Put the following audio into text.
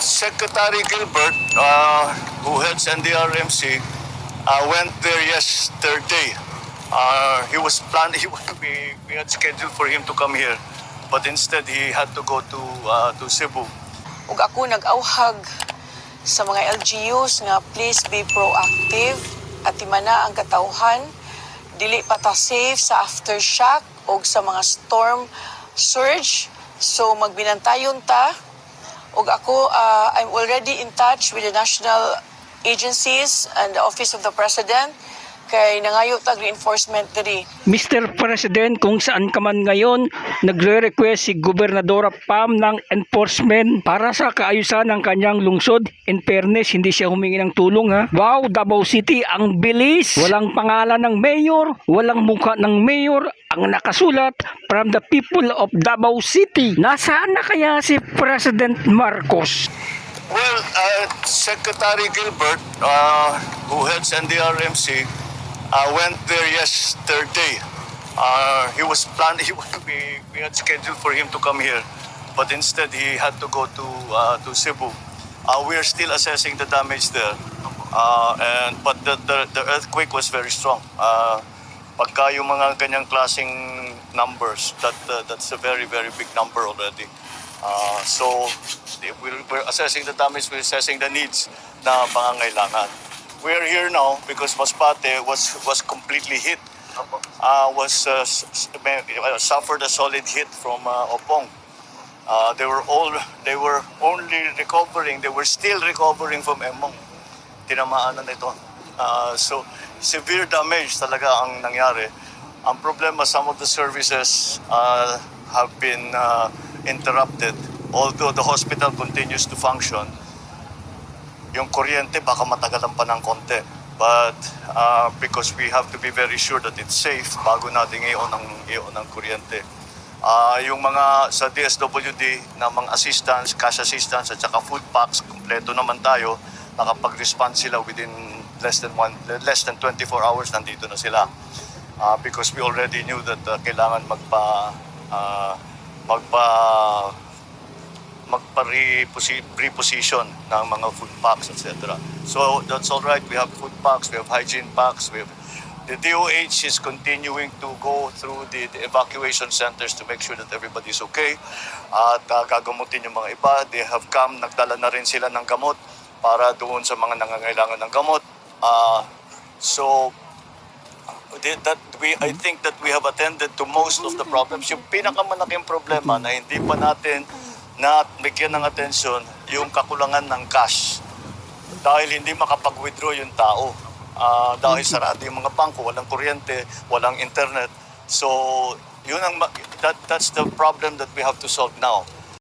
Secretary Gilbert, uh, who heads NDRMC, uh, went there yesterday. Uh, he was planned. He, we, we had scheduled for him to come here, but instead he had to go to uh, to Cebu. ug ako nag-auhag sa mga LGUs nga please be proactive at imana ang katauhan dili pa safe sa aftershock o sa mga storm surge so magbinantayon ta ug ako ah, I'm already in touch with the national agencies and the office of the president kay nangayo tag reinforcement diri Mr. President, kung saan ka man ngayon, nagre-request si Gobernadora Pam ng enforcement para sa kaayusan ng kanyang lungsod. In fairness, hindi siya humingi ng tulong ha. Wow, Davao City, ang bilis! Walang pangalan ng mayor, walang mukha ng mayor, ang nakasulat from the people of Davao City. Nasaan na kaya si President Marcos? Well, uh, Secretary Gilbert, uh, who heads NDRMC, uh, went there yesterday. Uh, he was planned. He, we, we had scheduled for him to come here, but instead he had to go to uh, to Cebu. Uh, we are still assessing the damage there, uh, and but the, the the earthquake was very strong. Uh, pagka yung mga ganyang klaseng numbers, that uh, that's a very very big number already. Uh, so we're, we're assessing the damage, we're assessing the needs na pangangailangan. We're here now because Masbate was was completely hit. Uh, was uh, uh, suffered a solid hit from uh, Opong. Uh, they were all they were only recovering. They were still recovering from Emong. Tinamaan na nito. Uh, so severe damage talaga ang nangyari. Ang problema, some of the services uh, have been uh, interrupted. Although the hospital continues to function, yung kuryente baka matagalan pa ng konti. But uh, because we have to be very sure that it's safe bago natin i-on ang, i-on ang kuryente. Ah, yung mga sa DSWD na mga assistance, cash assistance at saka food packs, kompleto naman tayo. Nakapag-respond sila within less than one, less than 24 hours nandito na sila. Ah, because we already knew that uh, kailangan magpa ah, magpa magpa-reposition ng mga food packs, etc. So that's all right. We have food packs, we have hygiene packs, we have the DOH is continuing to go through the, the evacuation centers to make sure that everybody's okay. At uh, gagamutin yung mga iba. They have come, nagdala na rin sila ng gamot para doon sa mga nangangailangan ng gamot. Uh, so that we I think that we have attended to most of the problems. Yung pinakamalaking problema na hindi pa natin na bigyan ng atensyon yung kakulangan ng cash. Dahil hindi makapag-withdraw yung tao. Ah, dahil sarado yung mga bangko, walang kuryente, walang internet. So, yun ang that that's the problem that we have to solve now.